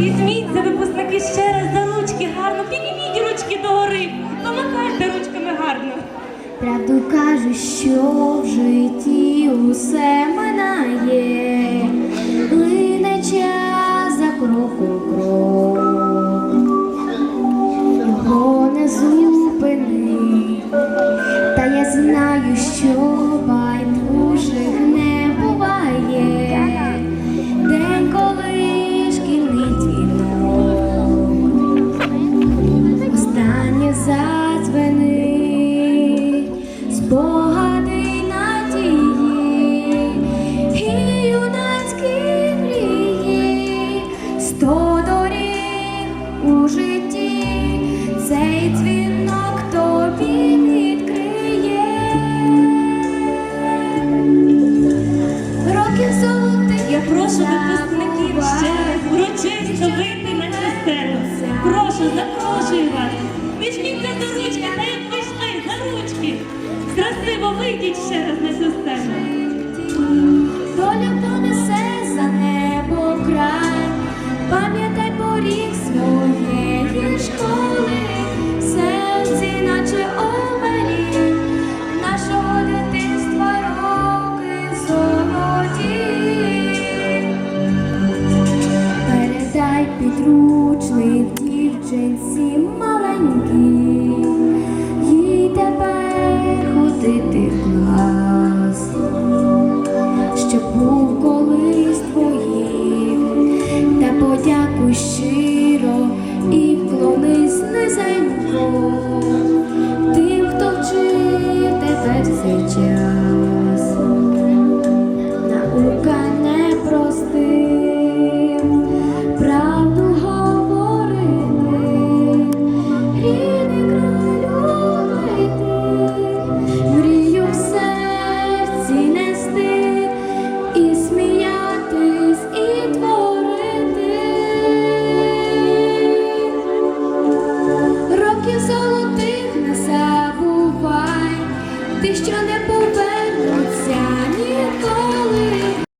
Візьміться, випускники, ще раз за ручки гарно, підніміть ручки догори, помахайте ручками гарно. Правду кажуть, що в житті усе минає, знаю, що прошу випускників ще урочисто вийти на сцену. Прошу, запрошую вас. Візьміться за ручки, та як пішли, за ручки. Красиво вийдіть ще раз на сцену. Дівчинці маленькій, їй тепер ходити в клас що був колись твоїм, та подякуй щиро і вклонись низенько тим, хто вчив тебе в цей час. Ти що не повернуться.